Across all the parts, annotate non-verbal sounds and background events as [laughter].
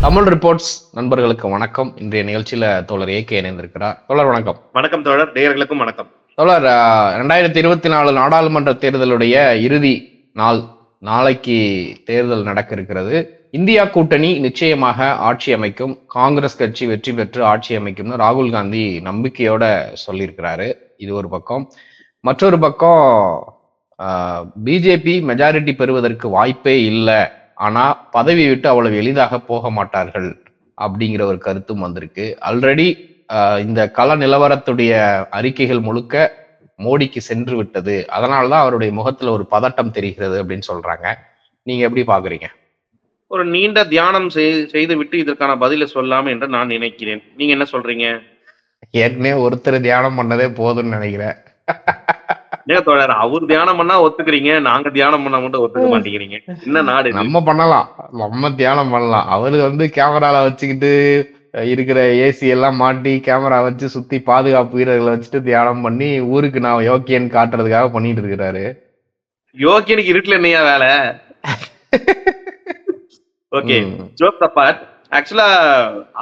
Tamil reports நண்பர்களுக்கு வணக்கம். இன்றைய நிகழ்ச்சியில தோழர் ஏகே இணைந்திருக்கிறார். தோழர் வணக்கம். வணக்கம் தோழர். நேயர்களுக்கும் வணக்கம். தோழர் ரெண்டாயிரத்தி இருபத்தி நாலு நாடாளுமன்ற தேர்தலுடைய இறுதி நாள் நாளைக்கு தேர்தல் நடக்க இருக்கிறது. இந்தியா கூட்டணி நிச்சயமாக ஆட்சி அமைக்கும். காங்கிரஸ் கட்சி வெற்றி பெற்று ஆட்சி அமைக்கும்னு ராகுல் காந்தி நம்பிக்கையோட சொல்லியிருக்கிறாரு. இது ஒரு பக்கம். மற்றொரு பக்கம் பிஜேபி மெஜாரிட்டி பெறுவதற்கு வாய்ப்பே இல்லை. ஆனா பதவி விட்டு அவ்வளவு எளிதாக போக மாட்டார்கள் அப்படிங்கிற ஒரு கருத்தும் வந்திருக்கு. ஆல்ரெடி இந்த கள நிலவரத்துடைய அறிக்கைகள் முழுக்க மோடிக்கு சென்று விட்டது. அதனாலதான் அவருடைய முகத்துல ஒரு பதட்டம் தெரிகிறது அப்படின்னு சொல்றாங்க. நீங்க எப்படி பாக்குறீங்க? ஒரு நீண்ட தியானம் செய்- செய்து விட்டு இதற்கான பதிலை சொல்லாம என்று நான் நினைக்கிறேன். நீங்க என்ன சொல்றீங்க? ஏற்கனவே ஒருத்தர் தியானம் பண்ணதே போதும்னு நினைக்கிறேன். [laughs] ஏங்க தோழர் அவர் தியானம் பண்ணா ஒத்துக்கிறீங்க நாங்க தியானம் பண்ணா மட்டும் ஒத்துக்க மாட்டேங்கிறீங்க. என்ன நாடு? நம்ம பண்ணலாம். நம்ம தியானம் பண்ணலாம். அவரு வந்து கேமரால வச்சுக்கிட்டு இருக்கிற ஏசி எல்லாம் மாட்டி கேமரா வச்சு சுத்தி பாதுகாப்பு வீரர்களை வச்சுட்டு தியானம் பண்ணி ஊருக்கு நான் யோக்கியன் காட்டுறதுக்காக பண்ணிட்டு இருக்கிறாரு. யோக்கியனுக்கு இருட்டுல என்னையா வேலை? Okay. Joke apart actually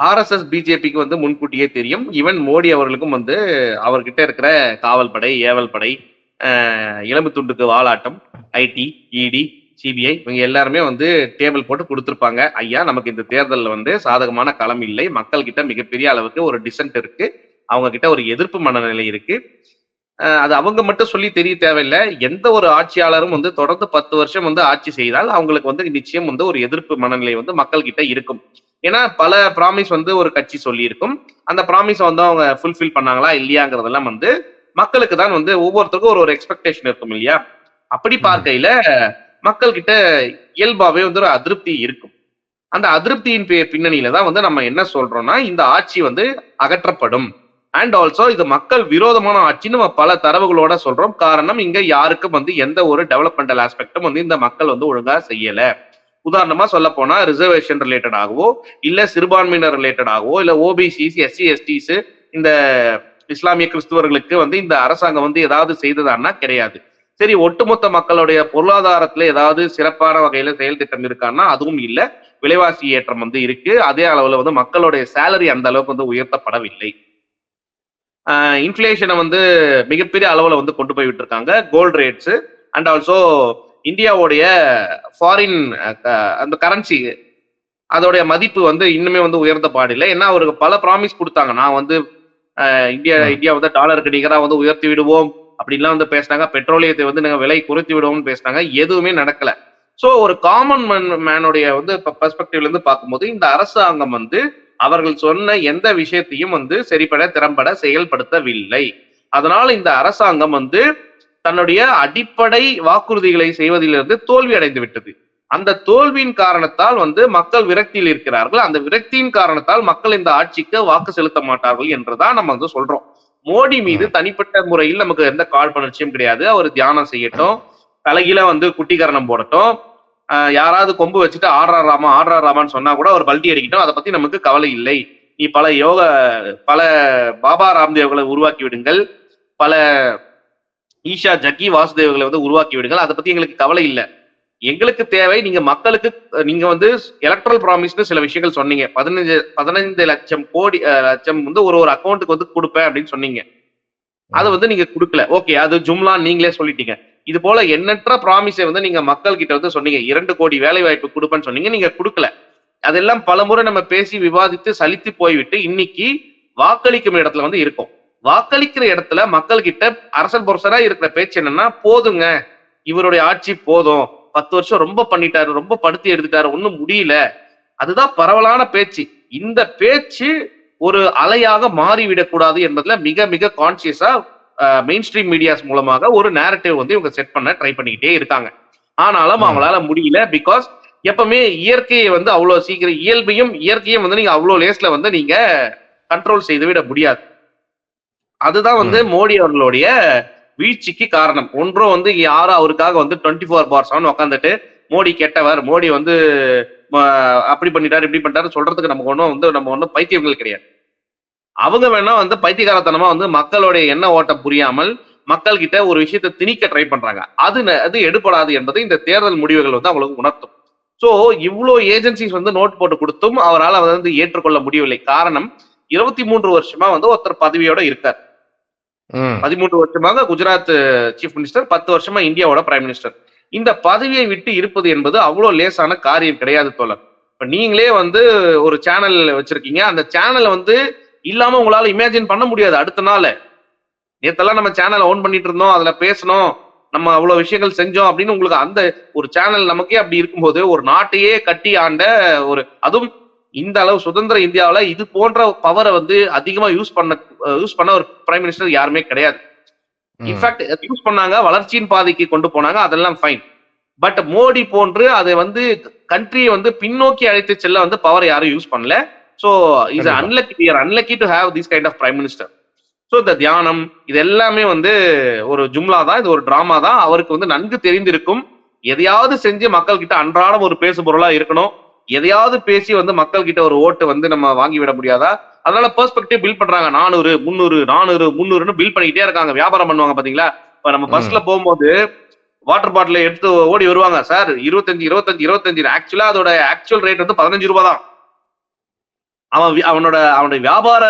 RSS பிஜேபிக்கு வந்து முன்கூட்டியே தெரியும். ஈவன் மோடி அவர்களுக்கும் வந்து அவர்கிட்ட இருக்கிற காவல் படை ஏவல் படை இளம்பு துண்டுக்கு வாலாட்டம் ஐடி இடி சிபிஐ இவங்க எல்லாருமே வந்து டேபிள் போட்டு கொடுத்துருப்பாங்க. ஐயா நமக்கு இந்த தேர்தலில் வந்து சாதகமான களம் இல்லை. மக்கள் கிட்ட மிகப்பெரிய அளவுக்கு ஒரு டிசன்ட் இருக்கு. அவங்க கிட்ட ஒரு எதிர்ப்பு மனநிலை இருக்கு. அது அவங்க மட்டும் சொல்லி தெரிய தேவையில்லை. எந்த ஒரு ஆட்சியாளரும் வந்து தொடர்ந்து பத்து வருஷம் வந்து ஆட்சி செய்தால் அவங்களுக்கு வந்து நிச்சயம் வந்து ஒரு எதிர்ப்பு மனநிலை வந்து மக்கள் கிட்ட இருக்கும். ஏன்னா பல ப்ராமிஸ் வந்து ஒரு கட்சி சொல்லியிருக்கும். அந்த ப்ராமிஸை வந்து அவங்க ஃபுல்ஃபில் பண்ணாங்களா இல்லையாங்கிறதெல்லாம் வந்து மக்களுக்கு தான் வந்து ஒவ்வொருத்தருக்கும் ஒரு ஒரு எக்ஸ்பெக்டேஷன் இருக்கும் இல்லையா? அப்படி பார்க்கையில மக்கள் கிட்ட இயல்பாவே வந்து ஒரு அதிருப்தி இருக்கும். அந்த அதிருப்தியின் பின்னணியில தான் வந்து நம்ம என்ன சொல்றோம்னா இந்த ஆட்சி வந்து அகற்றப்படும். அண்ட் ஆல்சோ இது மக்கள் விரோதமான ஆட்சி நம்ம பல தரவுகளோட சொல்றோம். காரணம் இங்க யாருக்கும் வந்து எந்த ஒரு டெவலப்மெண்டல் ஆஸ்பெக்டும் வந்து இந்த மக்கள் வந்து ஒழுங்கா செய்யல. உதாரணமா சொல்ல போனா ரிசர்வேஷன் ரிலேட்டடாகவோ இல்ல சிறுபான்மையினர் ரிலேட்டடாகவோ இல்ல ஓபிசிஸ் எஸ்சி எஸ்டிஸ் இந்த இஸ்லாமிய கிறிஸ்துவர்களுக்கு வந்து இந்த அரசாங்கம் வந்து ஏதாவது செய்ததான்னா கிடையாது. சரி ஒட்டுமொத்த மக்களுடைய பொருளாதாரத்துல ஏதாவது சிறப்பான வகையில செயல் திட்டம் இருக்கான்னா அதுவும் இல்லை. விலைவாசி ஏற்றம் வந்து இருக்கு. அதே அளவுல வந்து மக்களுடைய சேலரி அந்த அளவுக்கு வந்து உயர்த்தப்படவில்லை. இன்ஃபிளேஷனை வந்து மிகப்பெரிய அளவுல வந்து கொண்டு போய் விட்டுருக்காங்க. கோல்டு ரேட்ஸ் அண்ட் ஆல்சோ இந்தியாவுடைய ஃபாரின் அந்த கரன்சி அதோடைய மதிப்பு வந்து இன்னுமே வந்து உயர்ந்த பாடில்லை. ஏன்னா அவருக்கு பல ப்ராமிஸ் கொடுத்தாங்க. நான் வந்து இந்தியா. இந்தியா வந்து டாலருக்கு நிகரா வந்து உயர்த்தி விடுவோம் அப்படின்லாம் வந்து பேசினாங்க. பெட்ரோலியத்தை வந்து நாங்க விலை குறைத்து விடுவோம்னு பேசினாங்க. எதுவுமே நடக்கல. சோ ஒரு காமன் மேன் மேனுடைய வந்து பெர்ஸ்பெக்டிவ்ல இருந்து பார்க்கும்போது இந்த அரசாங்கம் வந்து அவர்கள் சொன்ன எந்த விஷயத்தையும் வந்து சரிபட திறம்பட செயல்படுத்தவில்லை. அதனால இந்த அரசாங்கம் வந்து தன்னுடைய அடிப்படை வாக்குறுதிகளை செய்வதிலிருந்து தோல்வி அடைந்து விட்டது. அந்த தோல்வியின் காரணத்தால் வந்து மக்கள் விரக்தியில் இருக்கிறார்கள். அந்த விரக்தியின் காரணத்தால் மக்கள் இந்த ஆட்சிக்கு வாக்கு செலுத்த மாட்டார்கள் என்றுதான் நம்ம வந்து சொல்றோம். மோடி மீது தனிப்பட்ட முறையில் நமக்கு எந்த காழ்ப்புணர்ச்சியும் கிடையாது. அவர் தியானம் செய்யட்டும். தலைகீழ வந்து குட்டிகரணம் போடட்டும். யாராவது கொம்பு வச்சுட்டு ஆடுறா ராமா ஆடுறா ராமான்னு சொன்னா கூட அவர் பல்டி அடிக்கட்டும். அதை பத்தி நமக்கு கவலை இல்லை. நீ பல யோக பல பாபா ராம்தேவ்களை உருவாக்கி விடுங்கள். பல ஈஷா ஜக்கி வாசுதேவ்களை வந்து உருவாக்கி விடுங்கள். அதை பத்தி எங்களுக்கு கவலை இல்லை. எங்களுக்கு தேவை நீங்க மக்களுக்கு நீங்க வந்து எலக்ட்ரல் ப்ராமிஸ்னு சில விஷயங்கள் சொன்னீங்க. பதினஞ்சு பதினைந்து லட்சம் கோடி லட்சம் வந்து ஒரு ஒரு அக்கௌண்ட்டுக்கு வந்து கொடுப்பேன் அப்படின்னு சொன்னீங்க. அதை வந்து நீங்க கொடுக்கல. ஓகே அது ஜும்லா நீங்களே சொல்லிட்டீங்க. இது போல எண்ணற்ற ப்ராமிஸை வந்து நீங்க மக்கள் கிட்ட வந்து சொன்னீங்க. இரண்டு கோடி வேலை வாய்ப்பு கொடுப்பேன்னு சொன்னீங்க. நீங்க கொடுக்கல. அதெல்லாம் பலமுறை நம்ம பேசி விவாதித்து சலித்து போய்விட்டு இன்னைக்கு வாக்களிக்கும் இடத்துல வந்து இருக்கும். வாக்களிக்கிற இடத்துல மக்கள் கிட்ட அரசல் பொரசரா இருக்கிற பேச்சு என்னன்னா போதுங்க. இவருடைய ஆட்சி போதும். பத்து வருஷம் ரொம்ப பண்ணிட்டாரு ரொம்ப படுத்தி எடுத்துட்டாரு ஒன்றும் முடியல. அதுதான் பரவலான பேச்சு. இந்த பேச்சு ஒரு அலையாக மாறிவிடக்கூடாது என்பதுல மிக மிக கான்சியஸா மெயின் ஸ்ட்ரீம் மீடியாஸ் மூலமாக ஒரு நேரட்டிவ் வந்து இவங்க செட் பண்ண ட்ரை பண்ணிக்கிட்டே இருக்காங்க. ஆனாலும். அவங்களால முடியல பிகாஸ் எப்பவுமே இயற்கையை வந்து அவ்வளவு சீக்கிரம் இயல்பையும் இயற்கையும் வந்து நீங்க அவ்வளவு லேஸ்ல வந்து நீங்க கண்ட்ரோல் செய்து விட முடியாது. அதுதான் வந்து மோடி அவர்களுடைய வீழ்ச்சிக்கு காரணம். ஒன்றும் வந்து யாரும் அவருக்காக வந்து டுவெண்ட்டி ஃபோர் பார் செவன் உட்காந்துட்டு மோடி கெட்டவர் மோடி வந்து அப்படி பண்ணிட்டாரு இப்படி பண்ணிட்டாரு சொல்றதுக்கு நமக்கு ஒன்றும் வந்து நம்ம ஒன்றும் பைத்தியங்கள் கிடையாது. அவங்க வேணா வந்து பைத்தியகாரத்தனமா வந்து மக்களுடைய எண்ண ஓட்டம் புரியாமல் மக்கள் கிட்ட ஒரு விஷயத்தை திணிக்க ட்ரை பண்றாங்க. அது அது எடுபடாது என்பதை இந்த தேர்தல் முடிவுகள் வந்து அவங்களுக்கு உணர்த்தும். ஸோ இவ்வளோ ஏஜென்சிஸ் வந்து நோட் போட்டு கொடுத்தும் அவரால் அதை வந்து ஏற்றுக்கொள்ள முடியவில்லை. காரணம் இருபத்தி மூன்று வருஷமா வந்து ஒருத்தர் பதவியோட இருக்கார். பதிமூன்று வருஷமாக குஜராத் சீஃப் மினிஸ்டர் பத்து வருஷமா இந்தியாவோட பிரைம் மினிஸ்டர் இந்த பதவியை விட்டு இருப்பது என்பது அவ்வளவு லேசான காரியம் கிடையாது தோழர். இப்ப நீங்களே வந்து ஒரு சேனல் வச்சிருக்கீங்க. அந்த சேனலை வந்து இல்லாம உங்களால இமேஜின் பண்ண முடியாது அடுத்த நாள். நேத்தெல்லாம் நம்ம சேனலை ஓன் பண்ணிட்டு இருந்தோம் அதுல பேசணும் நம்ம அவ்வளவு விஷயங்கள் செஞ்சோம் அப்படின்னு உங்களுக்கு அந்த ஒரு சேனல் நமக்கே அப்படி இருக்கும்போது ஒரு நாட்டையே கட்டி ஆண்ட ஒரு அதுவும் இந்த அளவு சுதந்திர இந்தியாவுல இது போன்ற பவரை வந்து அதிகமா யூஸ் பண்ண யூஸ் பண்ண ஒரு பிரைம் மினிஸ்டர் யாருமே கிடையாது. இன்ஃபேக்ட் யூஸ் பண்ணாங்க வளர்ச்சியின் பாதைக்கு கொண்டு போனாங்க அதெல்லாம் ஃபைன் பட் மோடி போன்று அதை வந்து கண்ட்ரியை வந்து பின்னோக்கி அழைத்து செல்ல வந்து பவர் யாரும் யூஸ் பண்ணல. So is. Unlucky unlucky to have this kind of prime minister so இந்த தியானம் இது எல்லாமே வந்து ஒரு ஜும்லா தான் இது ஒரு டிராமா தான். அவருக்கு வந்து நன்கு தெரிந்திருக்கும். எதையாவது செஞ்சு மக்கள் கிட்ட அன்றாடம் ஒரு பேசு பொருளா இருக்கணும். எதையாவது பேசி வந்து மக்கள் கிட்ட ஒரு ஓட்டு வந்து நம்ம வாங்கி விட முடியாதா? அதனால பெர்ஸ்பெக்டிவ் பில் பண்றாங்க. நானூறு முந்நூறு நானூறு முந்நூறுன்னு பில் பண்ணிக்கிட்டே இருக்காங்க. வியாபாரம் பண்ணுவாங்க பாத்தீங்களா? இப்ப நம்ம பஸ்ல போகும்போது வாட்டர் பாட்டில் எடுத்து ஓடி வருவாங்க. சார் இருபத்தஞ்சு இருபத்தஞ்சு இருபத்தஞ்சு. ஆக்சுவலா அதோட ஆக்சுவல் ரேட் வந்து பதினஞ்சு ரூபாய் தான். அவன் அவனோட அவனுடைய வியாபார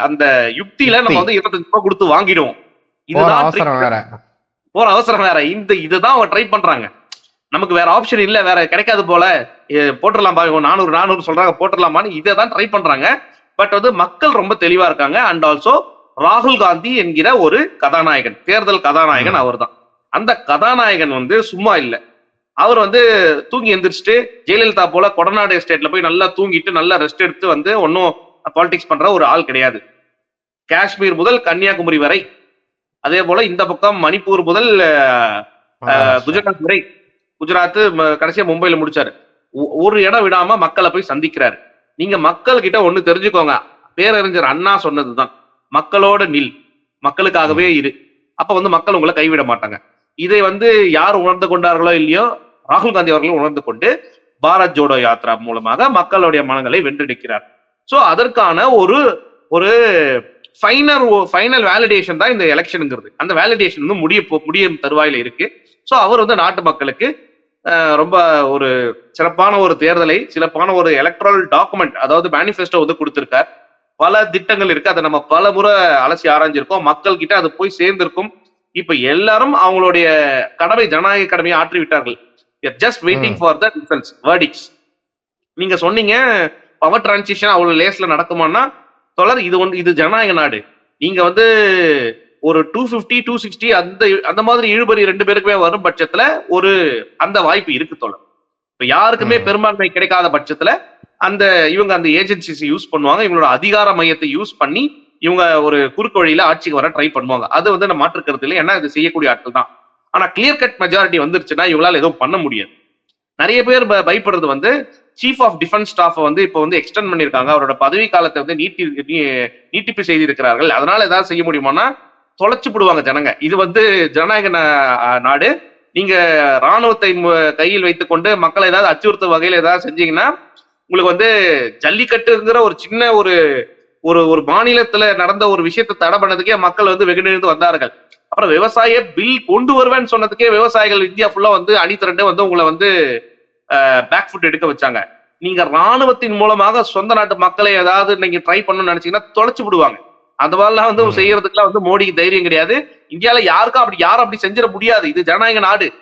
அந்த யுக்தியில நம்ம. வந்து இருபத்தஞ்சு ரூபாய் கொடுத்து வாங்கிடுவோம். இதுதான் அவசரம் வேற. போற அவசரம் வேற. இந்த இதுதான் அவங்க ட்ரை பண்றாங்க. நமக்கு வேற ஆப்ஷன் இல்ல வேற கிடைக்காது போல. போட்டுடலாம் பாருங்க நானூறு நானூறு சொல்றாங்க போட்டுடலாமான்னு இதை தான் ட்ரை பண்றாங்க. பட் வந்து மக்கள் ரொம்ப தெளிவா இருக்காங்க. அண்ட் ஆல்சோ ராகுல் காந்தி என்கிற ஒரு கதாநாயகன் தேர்தல் கதாநாயகன் அவர்தான். அந்த கதாநாயகன் வந்து சும்மா இல்ல. அவர் வந்து தூங்கி எந்திரிச்சிட்டு ஜெயலலிதா போல கொடநாடு எஸ்டேட்ல போய் நல்லா தூங்கிட்டு நல்லா ரெஸ்ட் எடுத்து வந்து ஒன்னும் பாலிடிக்ஸ் பண்ற ஒரு ஆள் கிடையாது. காஷ்மீர் முதல் கன்னியாகுமரி வரை. அதே போல இந்த பக்கம் மணிப்பூர் முதல் குஜராத் வரை. குஜராத் கடைசியா மும்பைல முடிச்சாரு. ஒரு இடம் விடாம மக்களை போய் சந்திக்கிறாரு. நீங்க மக்கள் கிட்ட ஒண்ணு தெரிஞ்சுக்கோங்க. பேரறிஞர் அண்ணா சொன்னதுதான். மக்களோட நில். மக்களுக்காகவே இரு. அப்ப வந்து மக்கள் உங்களை கைவிட மாட்டாங்க. இதை வந்து யார் உணர்ந்து கொண்டார்களோ இல்லையோ ராகுல் காந்தி அவர்களும் உணர்ந்து கொண்டு பாரத் ஜோடோ யாத்ரா மூலமாக மக்களுடைய மனங்களை வென்றெடுக்கிறார். சோ அதற்கான ஒரு ஒரு ஃபைனல் ஃபைனல் வேலிடேஷன் தான் இந்த எலெக்ஷனுங்கிறது அந்த வேலிடேஷன் வந்து முடிய முடியும் தருவாயில இருக்கு. சோ அவர் வந்து நாட்டு மக்களுக்கு ரொம்ப ஒரு சிறப்பான ஒரு தேர்தலை சிறப்பான ஒரு எலக்ட்ரல் டாக்குமெண்ட் அதாவது மேனிஃபெஸ்டோ வந்து கொடுத்திருக்கார். பல திட்டங்கள் இருக்கு. அதை நம்ம பல முறை அலசி ஆராய்ஞ்சிருக்கோம். மக்கள் கிட்ட அது போய் சேர்ந்திருக்கும். இப்ப எல்லாரும் அவங்களுடைய கடமை ஜனநாயக கடமையை ஆற்றி விட்டார்கள். Just waiting for the results verdicts நீங்க சொன்னீங்க பவர் டிரான்சிஷன் அவ்வளவு லேஸ்ல நடக்குமான்னா தொடர் இது ஒன்று இது ஜனநாயக நாடு. நீங்க வந்து ஒரு டூ பிப்டி டூ சிக்ஸ்டி அந்த அந்த மாதிரி இழுபறி ரெண்டு பேருக்குமே வரும் பட்சத்துல ஒரு அந்த வாய்ப்பு இருக்கு தொடர் இப்ப யாருக்குமே. பெரும்பான்மை கிடைக்காத பட்சத்துல அந்த இவங்க அந்த ஏஜென்சிஸ் யூஸ் பண்ணுவாங்க. இவங்களோட அதிகார மையத்தை யூஸ் பண்ணி இவங்க ஒரு குறுக்கு வழியில ஆட்சிக்கு வர ட்ரை பண்ணுவாங்க. அது வந்து நம்ம மாற்றுக்கிறது இல்லை. ஏன்னா இது செய்யக்கூடிய ஆட்கள் தான். ஆனா கிளியர் கட் மெஜாரிட்டி வந்துருச்சுன்னா இவங்களால எதுவும் பண்ண முடியாது. நிறைய பேர் ப- பயப்படுறது வந்து சீஃப் ஆஃப் டிஃபென்ஸ் ஸ்டாஃப் வந்து இப்போ வந்து எக்ஸ்டெண்ட் பண்ணிருக்காங்க அவரோட பதவி காலத்தை வந்து நீட்டி நீட்டிப்பு செய்திருக்கிறார்கள். அதனால ஏதாவது செய்ய முடியுமானா தொலைச்சு போடுவாங்க ஜனங்க. இது வந்து ஜனநாயக நாடு. நீங்க ராணுவத்தை மு- கையில் வைத்துக்கொண்டு மக்களை ஏதாவது அச்சுறுத்தும் வகையில் ஏதாவது செஞ்சீங்கன்னா உங்களுக்கு வந்து ஜல்லிக்கட்டுங்கிற ஒரு சின்ன ஒரு ஒரு ஒரு மாநிலத்துல நடந்த ஒரு விஷயத்தை தடை பண்ணதுக்கே மக்கள் வந்து வெகுநிறுந்து வந்தார்கள். அப்புறம் விவசாய பில் கொண்டு வருவேன்னு சொன்னதுக்கே விவசாயிகள் இந்தியா ஃபுல்லா வந்து அணி வந்து உங்களை வந்து பேக் ஃபுட் எடுக்க வச்சாங்க. நீங்க ராணுவத்தின் மூலமாக சொந்த நாட்டு மக்களை ஏதாவது நீங்க ட்ரை பண்ணணும்னு நினைச்சீங்கன்னா தொலைச்சு விடுவாங்க அந்த மாதிரிலாம் வந்து. செய்யறதுக்குலாம் வந்து மோடிக்கு தைரியம் கிடையாது. இந்தியால யாருக்கும் அப்படி யாரும் அப்படி செஞ்சிட முடியாது. இது ஜனநாயக நாடு.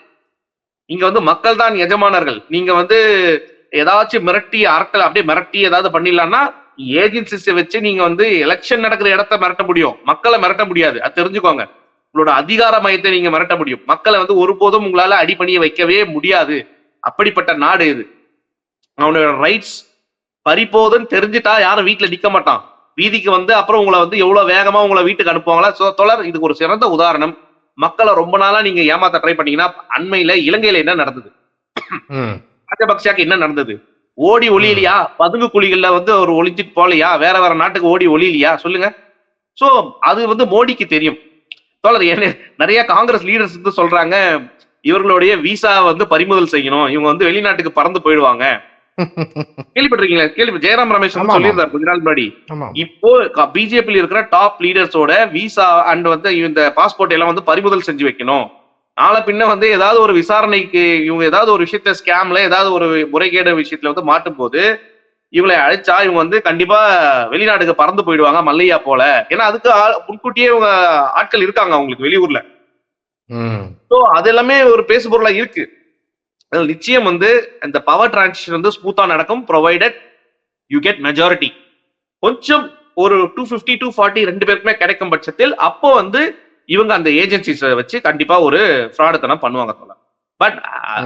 இங்க வந்து மக்கள் தான் எஜமானர்கள். நீங்க வந்து ஏதாச்சும் மிரட்டி அரட்டல் அப்படியே மிரட்டி ஏதாவது பண்ணிடலாம்னா ஏஜென்சிஸை வச்சு நீங்க வந்து எலெக்ஷன் நடக்கிற இடத்த மிரட்ட முடியும். மக்களை மிரட்ட முடியாது. அது தெரிஞ்சுக்கோங்க. உங்களோட அதிகார மையத்தை நீங்க மிரட்ட முடியும். மக்களை வந்து ஒருபோதும் உங்களால அடிபணிய வைக்கவே முடியாது. அப்படிப்பட்ட நாடு இது. அவனோட ரைட்ஸ் பறிப்போதுன்னு தெரிஞ்சுட்டா யாரும் வீட்டுல நிக்க மாட்டான். வீதிக்கு வந்து அப்புறம் உங்களை வந்து எவ்வளவு வேகமா உங்களை வீட்டுக்கு அனுப்புவாங்களா? சோ தொடர் இதுக்கு ஒரு சிறந்த உதாரணம். மக்களை ரொம்ப நாளா நீங்க ஏமாத்த ட்ரை பண்ணீங்கன்னா அண்மையில இலங்கையில என்ன நடந்தது? ராஜபக்சாக்கு என்ன நடந்தது? ஓடி ஒளியலையா? பதுங்கு குழிகள்ல வந்து ஒரு ஒளிஞ்சிட்டு போகலையா? வேற வேற நாட்டுக்கு ஓடி ஒளியலையா? சொல்லுங்க. சோ அது வந்து மோடிக்கு தெரியும். தோழர் என்ன நிறைய காங்கிரஸ் லீடர்ஸ் வந்து சொல்றாங்க இவர்களுடைய விசா வந்து பறிமுதல் செய்யணும். இவங்க வந்து வெளிநாட்டுக்கு பறந்து போயிடுவாங்க. கேள்விப்பட்டிருக்கீங்களா? கேள்வி ஜெயராம் ரமேஷ். சொல்லியிருந்தார் கொஞ்ச நாள் முன்னாடி இப்போ பிஜேபியில் இருக்கிற டாப் லீடர்ஸோட விசா அண்ட் வந்து இந்த பாஸ்போர்ட் எல்லாம் வந்து பறிமுதல் செஞ்சு வைக்கணும். நாளை பின்ன வந்து ஏதாவது ஒரு விசாரணைக்கு இவங்க ஏதாவது ஒரு விஷயத்த ஸ்கேம்ல ஏதாவது ஒரு முறைகேடு விஷயத்துல வந்து மாட்டும் போது இவங்களை அழைச்சா இவங்க வந்து கண்டிப்பா வெளிநாட்டுக்கு பறந்து போயிடுவாங்க மல்லையா போல. ஏன்னா அதுக்கு முன்கூட்டியே இவங்க ஆட்கள் இருக்காங்க அவங்களுக்கு வெளியூர்ல. அது எல்லாமே ஒரு பேசு பொருளா இருக்கு. நிச்சயம் வந்து இந்த பவர் டிரான்சிஷன் வந்து ஸ்மூத்தா நடக்கும் ப்ரொவைடட் யூ கெட் மெஜாரிட்டி கொஞ்சம் ஒரு டூ ஃபிஃப்டி டூ ஃபார்ட்டி ரெண்டு பேருக்குமே கிடைக்கும் பட்சத்தில் அப்போ வந்து இவங்க அந்த ஏஜென்சிஸை வச்சு கண்டிப்பா ஒரு ஃப்ராடுத்தனம் பண்ணுவாங்க தோழர். பட்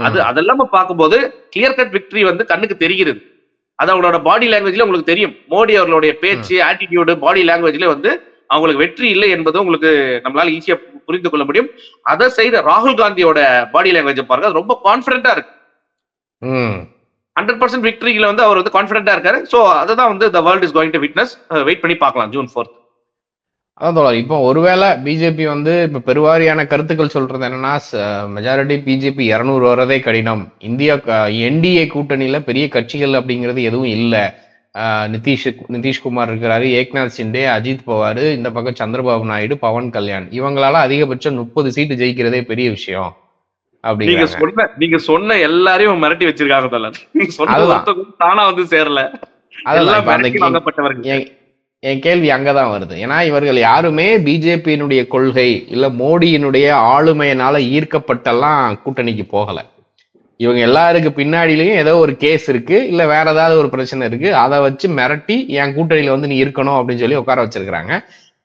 அது அதெல்லாம் பார்க்கும்போது கிளியர் கட் விக்டரி வந்து கண்ணுக்கு தெரிகிறது. அது அவங்களோட பாடி லாங்குவேஜ்ல உங்களுக்கு தெரியும். மோடி அவர்களுடைய பேச்சு ஆட்டிடியூடு பாடி லாங்குவேஜ்ல வந்து அவங்களுக்கு வெற்றி இல்லை என்பது உங்களுக்கு நம்மளால ஈஸியா புரிந்து கொள்ள முடியும். அதை செய்த ராகுல் காந்தியோட பாடி லாங்குவேஜ் பாருங்க அது ரொம்ப கான்பிடண்டா இருக்கு. ஹண்ட்ரட் பர்சன்ட் விக்டரியில வந்து அவர் வந்து கான்பிடண்டா இருக்காரு. சோ அதுதான் வந்து the world is going to witness wait பண்ணி பார்க்கலாம் ஜூன் ஃபோர்த் அதான் இப்போ ஒருவேளை பிஜேபி வந்து இப்ப பெருவாரியான கருத்துக்கள் சொல்றது என்னன்னா மெஜாரிட்டி பிஜேபி இருநூறு வரதே கடினம். இந்தியா என்டிஏ கூட்டணியில பெரிய கட்சிகள் அப்படிங்கிறது எதுவும் இல்லை. நிதிஷ் நிதிஷ்குமார் இருக்கிறாரு ஏக்நாத் சிண்டே அஜித் பவார் இந்த பக்கம் சந்திரபாபு நாயுடு பவன் கல்யாண். இவங்களால அதிகபட்சம் முப்பது சீட்டு ஜெயிக்கிறதே பெரிய விஷயம் நீங்க சொன்ன நீங்க சொன்ன எல்லாரையும் மிரட்டி வச்சிருக்காங்க தோழர் நீங்க சொன்ன தானா வந்து சேரல. என் கேள்வி அங்கதான் வருது. ஏன்னா இவர்கள் யாருமே பிஜேபியினுடைய கொள்கை இல்ல மோடியினுடைய ஆளுமையினால ஈர்க்கப்பட்டெல்லாம் கூட்டணிக்கு போகல. இவங்க எல்லாருக்கு பின்னாடியிலையும் ஏதோ ஒரு கேஸ் இருக்கு இல்ல வேற ஏதாவது ஒரு பிரச்சனை இருக்கு அதை வச்சு மிரட்டி என் கூட்டணியில வந்து நீ இருக்கணும் அப்படின்னு சொல்லி உட்கார வச்சிருக்கிறாங்க.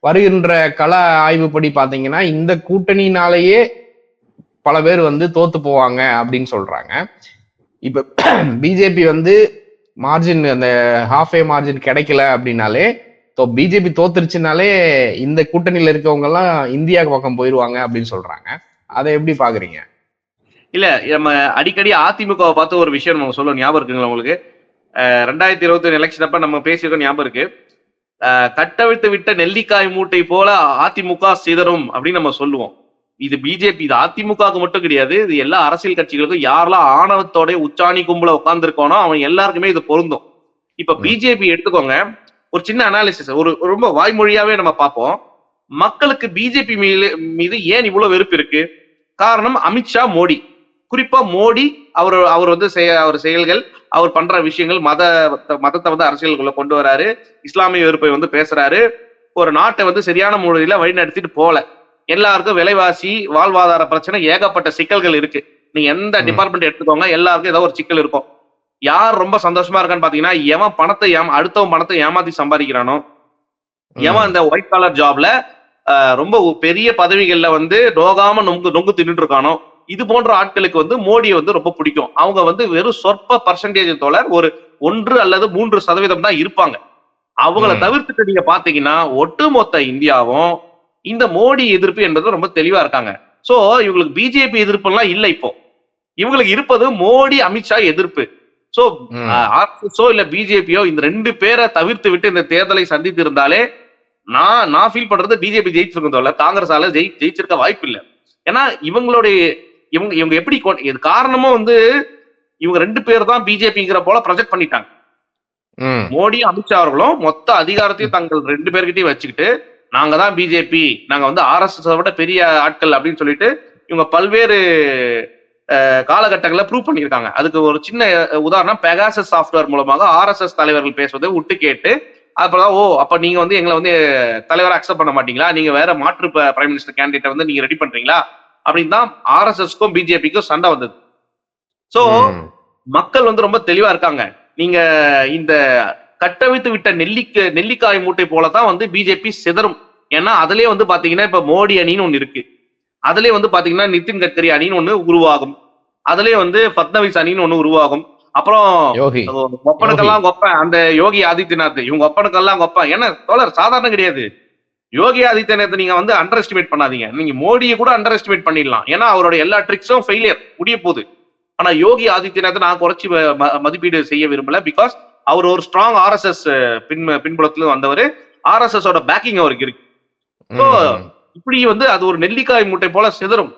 வருகின்ற கள ஆய்வுப்படி பாத்தீங்கன்னா இந்த கூட்டணினாலேயே பல பேர் வந்து தோத்து போவாங்க அப்படின்னு சொல்றாங்க. இப்ப [clears throat] பிஜேபி வந்து மார்ஜின் அந்த ஹாஃப் ஏ மார்ஜின் கிடைக்கல அப்படின்னாலே பிஜேபி தோத்துருச்சுனாலே இந்த கூட்டணியில இருக்கவங்க எல்லாம் இந்தியாவுக்கு பக்கம் போயிருவாங்க அப்படின்னு சொல்றாங்க. அதை எப்படி பாக்குறீங்க? இல்ல நம்ம அடிக்கடி அதிமுகவை பார்த்து ஒரு விஷயம் நம்ம சொல்லுவோம் ஞாபகம் இருக்குங்களா உங்களுக்கு? ரெண்டாயிரத்தி இருபத்தி ஒன்று எலெக்ஷன் அப்ப நம்ம பேசியிருக்கோம் ஞாபகம் இருக்கு. கட்டவிழ்த்து விட்ட நெல்லிக்காய் மூட்டை போல அதிமுக சிதறும் அப்படின்னு நம்ம சொல்லுவோம். இது பிஜேபி இது அதிமுகவுக்கு மட்டும் கிடையாது. இது எல்லா அரசியல் கட்சிகளுக்கும் யாரெல்லாம் ஆணவத்தோட உச்சாணி கும்பல உட்கார்ந்துருக்கானோ அவன் எல்லாருக்குமே இது பொருந்தும். இப்ப. பிஜேபி எடுத்துக்கோங்க. ஒரு சின்ன அனாலிசிஸ் ஒரு ரொம்ப வாய்மொழியாவே நம்ம பார்ப்போம். மக்களுக்கு பிஜேபி மீது மீது ஏன் இவ்வளவு வெறுப்பு இருக்கு? காரணம் அமித்ஷா மோடி. குறிப்பா மோடி அவர் அவர் வந்து செய- அவர் செயல்கள் அவர் பண்ற விஷயங்கள் மத மதத்தை வந்து அரசியலுக்குள்ள கொண்டு வராரு. இஸ்லாமிய வெறுப்பை வந்து பேசுறாரு. ஒரு நாட்டை வந்து சரியான முறையில வழி நடத்திட்டு போல எல்லாருக்கும் விலைவாசி வாழ்வாதார பிரச்சனை ஏகப்பட்ட சிக்கல்கள் இருக்கு. நீங்க எந்த. டிபார்ட்மெண்ட் எடுத்துக்கோங்க எல்லாருக்கும் ஏதோ ஒரு சிக்கல் இருக்கும். யார் ரொம்ப சந்தோஷமா இருக்கான்னு பாத்தீங்கன்னா எவன் பணத்தை ஏமா அடுத்தவன் பணத்தை ஏமாத்தி சம்பாதிக்கிறானோ? எவன் அந்த ஒயிட் கலர் ஜாப்ல ரொம்ப பெரிய பதவிகள்ல வந்து நோகாம நொங்கு நொங்கு தின்னுட்டு இருக்கானோ? இது போன்ற ஆட்களுக்கு வந்து மோடியை வந்து ரொம்ப பிடிக்கும். அவங்க வந்து வெறும் சொற்ப பர்சன்டேஜ் தோழர் ஒரு ஒன்று அல்லது மூன்று சதவீதம் தான் இருப்பாங்க. அவங்கள. தவிர்த்துட்டு நீங்க பாத்தீங்கன்னா ஒட்டுமொத்த இந்தியாவும் இந்த மோடி எதிர்ப்பு என்பது ரொம்ப தெளிவா இருக்காங்க. சோ இவங்களுக்கு பிஜேபி எதிர்ப்பு எல்லாம் இல்ல இப்போ. இவங்களுக்கு இருப்பது மோடி அமித்ஷா எதிர்ப்பு. சோ. ஆர்எஸ்எஸோ இல்ல பிஜேபியோ இந்த ரெண்டு பேரை தவிர்த்து விட்டு இந்த தேர்தலை சந்தித்து இருந்தாலே நான் நான் ஃபீல் பண்றது பிஜேபி ஜெயிச்சிருக்கும் தோல காங்கிரஸால ஜெயி ஜெயிச்சிருக்க வாய்ப்பு இல்லை. ஏன்னா இவங்களுடைய இவங்க இவங்க எப்படி இது காரணமும் வந்து இவங்க ரெண்டு பேர் தான் பிஜேபிங்கிற போல ப்ரொஜெக்ட் பண்ணிட்டாங்க. ம். மோடி அமித்ஷா அவர்களும் மொத்த அதிகாரத்தையும் தங்கள் ரெண்டு பேர்கிட்டயும் வச்சுக்கிட்டு நாங்க தான் பிஜேபி நாங்க வந்து ஆர்எஸ்எஸ் விட பெரிய ஆட்கள் அப்படின்னு சொல்லிட்டு இவங்க பல்வேறு அஹ், காலகட்டங்களில் ப்ரூவ் பண்ணியிருக்காங்க. அதுக்கு ஒரு சின்ன உதாரணம் பெகாசஸ் சாஃப்ட்வேர் மூலமாக ஆர்எஸ்எஸ் தலைவர்கள் பேசுவதை விட்டு கேட்டு அப்புறம் ஓ அப்ப நீங்க வந்து எங்களை வந்து தலைவரை அக்செப்ட் பண்ண மாட்டீங்களா? நீங்க வேற மாற்று பிரைம் மினிஸ்டர் கேண்டிடேட் வந்து நீங்க ரெடி பண்றீங்களா? அப்படின்னு தான் ஆர்எஸ்எஸ்க்கும் பிஜேபிக்கும் சண்டை வந்தது. சோ ம். மக்கள் வந்து ரொம்ப தெளிவா இருக்காங்க. நீங்க இந்த கட்டவிழ்த்து விட்ட நெல்லிக்க நெல்லிக்காய் மூட்டை போல தான் வந்து பிஜேபி சிதறும். ஏன்னா அதுலயே வந்து பாத்தீங்கன்னா இப்ப மோடி அணின்னு ஒண்ணு இருக்கு. அதுலயே வந்து பாத்தீங்கன்னா நிதின் கட்கரி அணின்னு ஒண்ணு உருவாகும். அதுலயே வந்து பட்னவிஸ் அணின்னு ஒண்ணு உருவாகும். அப்புறம் ஒப்பனுக்கெல்லாம் கொப்பேன் அந்த யோகி ஆதித்யநாத் இவங்க ஒப்பனுக்கெல்லாம் கொப்பேன் ஏன்னா தோழர் சாதாரண கிடையாது. யோகி ஆதித்யநாத் நீங்க வந்து அண்டர் எஸ்டிமேட் பண்ணாதீங்க. நீங்க மோடியை கூட அண்டர் எஸ்டிமேட் பண்ணிடலாம். ஏன்னா அவரோட எல்லா ட்ரிக்ஸும் ஃபெயிலியர் முடிய போகுது. ஆனா யோகி ஆதித்யநாத் நான் குறைச்சி மதிப்பீடு செய்ய விரும்பல. பிகாஸ் அவர் ஒரு ஸ்ட்ராங் ஆர்எஸ்எஸ் பின் பின்புலத்துல வந்தவர். ஆர்எஸ்எஸ் ஓட பேக்கிங் அவருக்கு இருக்கு. இப்படி வந்து அது ஒரு நெல்லிக்காய் மூட்டை போல சிதறும்.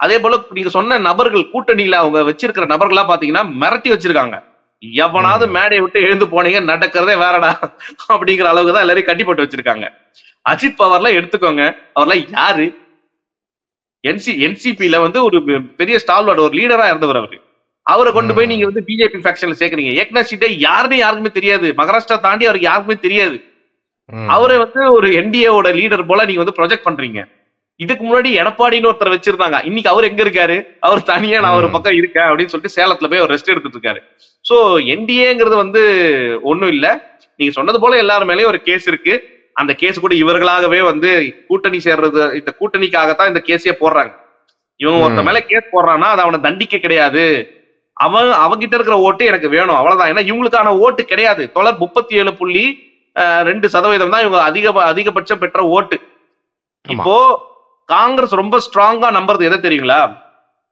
அதே போல நீங்க சொன்ன நபர்கள் கூட்டணியில அவங்க வச்சிருக்கிற நபர்களா பாத்தீங்கன்னா மிரட்டி வச்சிருக்காங்க. எவனாவது. மேடையை விட்டு எழுந்து போனீங்க நடக்கிறதே வேறடா. அப்படிங்கிற அளவுக்கு தான் எல்லாரையும் கட்டி போட்டு வச்சிருக்காங்க. அஜித் பவார்லாம் எடுத்துக்கோங்க. அவர்லாம் யாரு? என்சி என்சிபில வந்து ஒரு பெரிய ஸ்டால்வார்டு ஒரு லீடரா இருந்தவர் அவரு. அவரை கொண்டு போய். நீங்க வந்து பிஜேபி ஃபேக்ஷன்ல சேர்க்கறீங்க. ஏக்நாத் ஷிண்டே யாருன்னு யாருக்குமே தெரியாது. மகாராஷ்டிரா தாண்டி அவருக்கு யாருக்குமே தெரியாது. அவரை வந்து ஒரு என்டிஏவோட லீடர் போல நீங்க வந்து ப்ரொஜெக்ட் பண்றீங்க. இதுக்கு முன்னாடி எடப்பாடின்னு ஒருத்தர் வச்சிருந்தாங்க. இன்னைக்கு அவர் எங்க இருக்காரு? அவர் தனியா நான் ஒரு. பக்கம் இருக்கேன் அப்படின்னு சொல்லிட்டு சேலத்துல போய் அவர் ரெஸ்ட் எடுத்துட்டு இருக்காரு. சோ என்டிஏங்கிறது வந்து ஒண்ணும் இல்ல. நீங்க சொன்னது போல எல்லார் மேலயும் ஒரு கேஸ் இருக்கு. அந்த கேஸ் கூட இவர்களாகவே வந்து கூட்டணி சேர்றது இந்த கூட்டணிக்காகத்தான் இந்த கேஸே போடுறாங்க. இவன். ஒருத்த மேல கேஸ் போடுறான்னா அது அவனை தண்டிக்க கிடையாது. அவன் அவங்கிட்ட இருக்கிற ஓட்டு எனக்கு வேணும். அவ்வளவுதான். ஏன்னா இவங்களுக்கான ஓட்டு கிடையாது. தொடர் முப்பத்தி ஏழு புள்ளி ரெண்டு சதவீதம் தான் இவங்க அதிக அதிகபட்சம் பெற்ற ஓட்டு. இப்போ காங்கிரஸ் ரொம்ப ஸ்ட்ராங்கா நம்புறது எதை தெரியுங்களா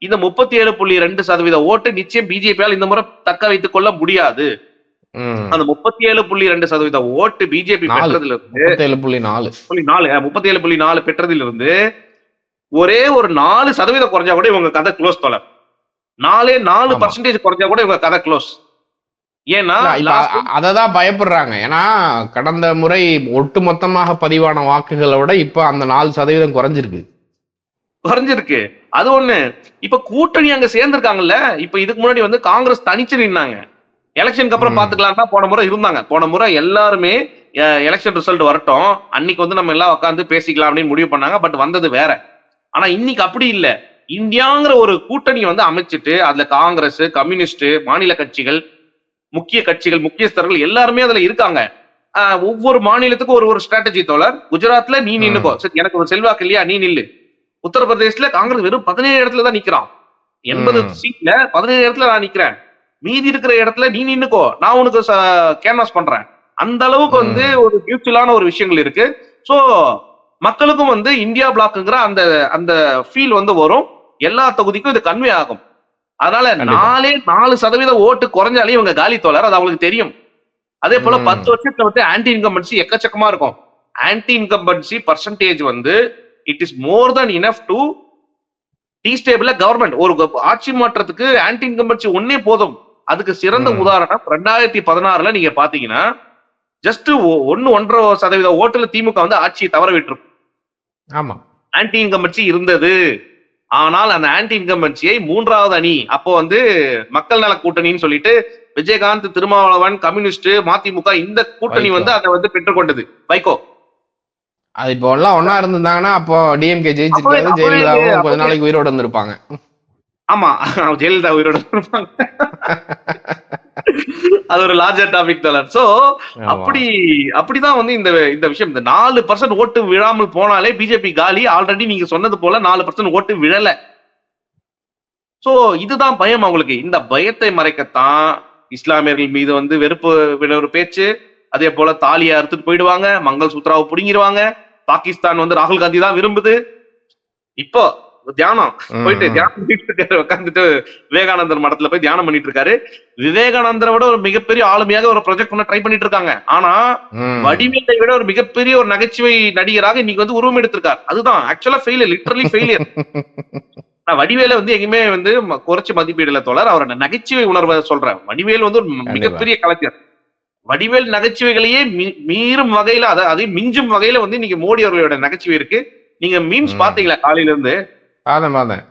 இந்த முப்பத்தி ஏழு புள்ளி ரெண்டு சதவீத ஓட்டு நிச்சயம் பிஜேபியால் இந்த முறை தக்க வைத்துக் கொள்ள முடியாது. அந்த முப்பத்தி ஏழு புள்ளி ரெண்டு சதவீத ஓட்டு பிஜேபி. பெற்றதுல இருந்து புள்ளி நாலு புள்ளி நாலு முப்பத்தி ஏழு புள்ளி நாலு பெற்றதில் இருந்து ஒரே ஒரு நாலு சதவீதம் குறைஞ்சா கூட இவங்க கதை க்ளோஸ் தொலை நாலே நாலு. பர்சன்டேஜ் குறைஞ்சா கூட இவங்க கதை க்ளோஸ் ஏன்னா அததான் பயப்படுறாங்க. ஏன்னா கடந்த முறை ஒட்டு மொத்தமாக பதிவான வாக்குகளை விட இப்ப அந்த நாலு சதவீதம் குறைஞ்சிருக்கு. குறைஞ்சிருக்கு. அது ஒண்ணு. இப்ப கூட்டணி அங்க சேர்ந்திருக்காங்கல்ல இப்ப இதுக்கு முன்னாடி வந்து காங்கிரஸ் தனிச்சு நின்னாங்க. எலெக்ஷனுக்கு அப்புறம். பாத்துக்கலாம் தான் போன முறை இருந்தாங்க. போன முறை எல்லாருமே எலெக்ஷன் ரிசல்ட் வரட்டும். அன்னைக்கு வந்து நம்ம எல்லாம் உட்காந்து பேசிக்கலாம் அப்படின்னு முடிவு பண்ணாங்க. பட் வந்தது வேற. ஆனா இன்னைக்கு அப்படி இல்ல. இந்தியாங்கிற ஒரு கூட்டணி வந்து அமைச்சிட்டு அதுல காங்கிரஸ் கம்யூனிஸ்ட் மாநில கட்சிகள் முக்கிய கட்சிகள் முக்கியஸ்தர்கள் எல்லாருமே அதுல இருக்காங்க. ஒவ்வொரு மாநிலத்துக்கும் ஒரு ஒரு ஸ்ட்ராட்டஜி தோழர். குஜராத்ல நீ நின்னுக்கோ சரி, எனக்கு ஒரு செல்வாக்கு இல்லையா நீ நில்லு. உத்தரப்பிரதேஷ்ல காங்கிரஸ் வெறும் பதினேழு இடத்துல தான் நிக்கிறான். எண்பது. சீட்ல பதினேழு இடத்துல நான் நிக்கிறேன். மீதி இருக்கிற இடத்துல நீ நின்னுக்கோ நான் உனக்கு கேன்வாஸ் பண்றேன். அந்த அளவுக்கு வந்து ஒரு பியூட்டிஃபுல்லான ஒரு விஷயங்கள் இருக்கு. சோ மக்களுக்கும் வந்து இந்தியா பிளாக்குங்கிற அந்த அந்த ஃபீல் வந்து வரும். எல்லா தொகுதிக்கும் இது கன்வே ஆகும். அதனால. நாலே நாலு சதவீத ஓட்டு குறைஞ்சாலே இவங்க காலி தோழர் அது அவங்களுக்கு தெரியும். அதே போல. பத்து வருஷத்துல வந்து ஆன்டி இன்கம்பன்சி எக்கச்சக்கமா இருக்கும். ஆன்டி இன்கம்பன்சி பர்சன்டேஜ் வந்து it is more than enough to destable government ஒரு ஆட்சி மாற்றத்துக்கு ஆன்டி இன்கம்பன்சி ஒன்னே போதும். அதுக்கு சிறந்த. உதாரணம் ரெண்டாயிரத்தி பதினாறுல நீங்க பாத்தீங்கன்னா ஜஸ்ட் ஒன்னு ஒன்றரை சதவீத ஓட்டுல திமுக வந்து ஆட்சியை தவற விட்டுரும் ஆமா. ஆன்டி இன்கம்பன்சி இருந்தது. ஆனால் அந்த ஆன்டி இன்கம்பன்சியை மூன்றாவது அணி அப்போ வந்து மக்கள் நல கூட்டணின்னு சொல்லிட்டு விஜயகாந்த் திருமாவளவன் கம்யூனிஸ்ட் மதிமுக இந்த கூட்டணி. வந்து அதை வந்து பெற்றுக்கொண்டது. வைகோ. அது இப்போ எல்லாம் ஒன்னா இருந்திருந்தாங்கன்னா அப்போ டிஎம்கே ஜெயிச்சிருக்காது அப்பவே- ஜெயலலிதாவும் கொஞ்ச நாளைக்கு உயிரோட இருந்திருப்பாங்க. ஆமா ஜெயலலிதா உயிரோட இருப்பாங்க. அது ஒரு லார்ஜர் டாபிக் தலர் சோ. அப்படி அப்படிதான் வந்து இந்த இந்த விஷயம். இந்த நாலு பர்சன்ட் ஓட்டு விழாமல் போனாலே பிஜேபி காலி. ஆல்ரெடி நீங்க சொன்னது போல நாலு பர்சன்ட் ஓட்டு விழல. சோ இதுதான் பயம் அவங்களுக்கு. இந்த பயத்தை மறைக்கத்தான் இஸ்லாமியர்கள் மீது வந்து வெறுப்பு விட ஒரு பேச்சு. அதே போல தாலியை அறுத்துட்டு போயிடுவாங்க. மங்கள் சூத்ராவை புடுங்கிடுவாங்க பாகிஸ்தான் வந்து ராகுல் காந்தி தான் விரும்புது. இப்போ தியானம். போயிட்டு. தியானம் பண்ணிட்டு இருக்காரு உட்காந்துட்டு விவேகானந்தர் மடத்துல போய் தியானம் பண்ணிட்டு இருக்காரு. விவேகானந்தரை விட ஒரு மிகப்பெரிய ஆளுமையாக ஒரு ப்ரொஜெக்ட் பண்ண ட்ரை பண்ணிட்டு இருக்காங்க. ஆனா. வடிவேலை விட ஒரு மிகப்பெரிய ஒரு நகைச்சுவை நடிகராக இன்னைக்கு வந்து உருவம் எடுத்திருக்கார். அதுதான் ஆக்சுவலா ஃபெயிலியர் லிட்டரலி ஃபெயிலியர் வடிவேல வந்து எங்கேயுமே வந்து குறைச்சு மதிப்பீடுல தோழர். அவரோட நகைச்சுவை உணர்வை சொல்றேன் வடிவேல் வந்து ஒரு மிகப்பெரிய கலைஞர். வடிவேல் நகைச்சுவைகளையே மீறும் வகையில அதை அதை மிஞ்சும் வகையில வந்து இன்னைக்கு மோடி அவர்களோட நகைச்சுவை இருக்கு. நீங்க மீம்ஸ். பாத்தீங்களா காலையில இருந்து பாதம் பாதம்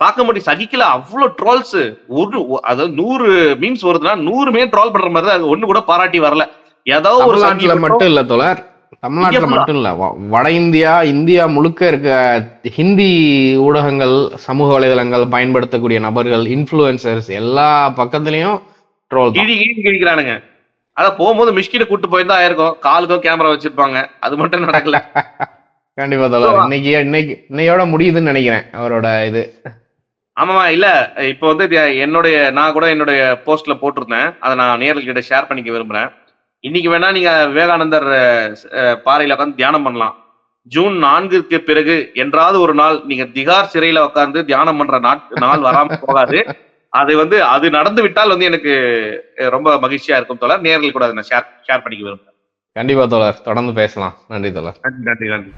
பார்க்க முடியும் சகிக்கல. அவ்வளவு ட்ரோல்ஸ் ஒரு அதாவது நூறு மீம்ஸ் வருதுன்னா நூறுமே ட்ரோல் பண்ற மாதிரி தான் அது ஒண்ணு கூட பாராட்டி வரல. ஏதோ ஒரு தமிழ்நாட்டுல மட்டும் இல்ல தோழர். தமிழ்நாட்டுல மட்டும் இல்ல. வட இந்தியா இந்தியா முழுக்க இருக்க ஹிந்தி ஊடகங்கள் சமூக வலைதளங்கள் பயன்படுத்தக்கூடிய நபர்கள் இன்ஃபுளுசர்ஸ் எல்லா பக்கத்துலயும் ட்ரோல் கிழிக்கிறானுங்க. அத போகும்போது மிஷ்கிட்ட கூட்டு போயிருந்தா ஆயிருக்கும். காலுக்கும் கேமரா வச்சிருப்பாங்க. அது மட்டும் நடக்கல. [laughs] கண்டிப்பா தோழர். இன்னைக்கு இன்னைக்கு இன்னையோட முடியுதுன்னு நினைக்கிறேன் அவரோட இது. ஆமாமா இல்ல. இப்ப வந்து என்னுடைய நான் கூட என்னுடைய போஸ்ட்ல போட்டிருந்தேன். அதை நான் நேர்கள்கிட்ட ஷேர் பண்ணிக்க விரும்புறேன். இன்னைக்கு வேணா நீங்க விவேகானந்தர் பாறையில உட்காந்து தியானம் பண்ணலாம். ஜூன் நான்குக்கு பிறகு என்றாவது ஒரு நாள் நீங்க திகார் சிறையில உட்கார்ந்து தியானம் பண்ற நாள் வராம போகாது. அது வந்து அது நடந்து விட்டால் வந்து எனக்கு ரொம்ப மகிழ்ச்சியா இருக்கும் தோழர். நேர்கள் கூட அதை நான் ஷேர் ஷேர் பண்ணிக்க விரும்புறேன். கண்டிப்பா தோழர். தொடர்ந்து பேசலாம். நன்றி தோழர். நன்றி நன்றி நன்றி.